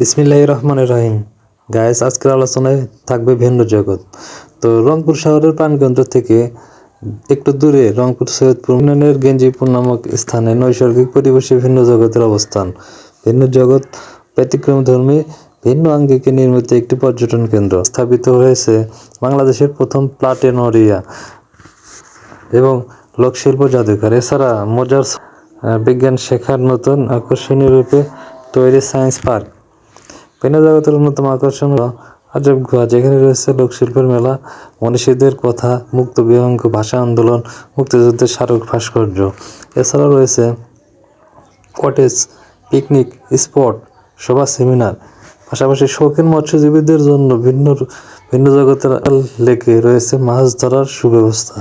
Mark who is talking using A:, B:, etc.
A: বিসমিল্লাহ রহমান রহিম। গায়েস আজকের আলোচনায় থাকবে ভিন্ন জগৎ। তো রংপুর শহরের প্রাণকেন্দ্র থেকে একটু দূরে রংপুর সৈয়দপুর ইউনিয়নের গেঞ্জিপুর নামক স্থানে নৈসর্গিক পরিবেশে ভিন্ন জগতের অবস্থান। ভিন্ন জগৎ ব্যতিক্রম ধর্মী, ভিন্ন আঙ্গিকে নির্মিত একটি পর্যটন কেন্দ্র। স্থাপিত হয়েছে বাংলাদেশের প্রথম প্লাটেনরিয়া এবং লোকশিল্প জাদুঘর। এছাড়া মজার বিজ্ঞান শেখার নতুন আকর্ষণীয় রূপে তৈরি সায়েন্স পার্ক। ভিন্ন জগতের অন্যতম আকর্ষণ হল আজব গুহা, যেখানে রয়েছে লোকশিল্পের মেলা, মনীষীদের কথা, মুক্ত বিহঙ্গ, ভাষা আন্দোলন, মুক্তিযুদ্ধের স্মারক ভাস্কর্য। এছাড়াও রয়েছে কটেজ, পিকনিক, স্পট সভা সেমিনার। পাশাপাশি শৌখিন মৎস্যজীবীদের জন্য ভিন্ন ভিন্ন জগতের লেকে রয়েছে মাছ ধরার সুব্যবস্থা।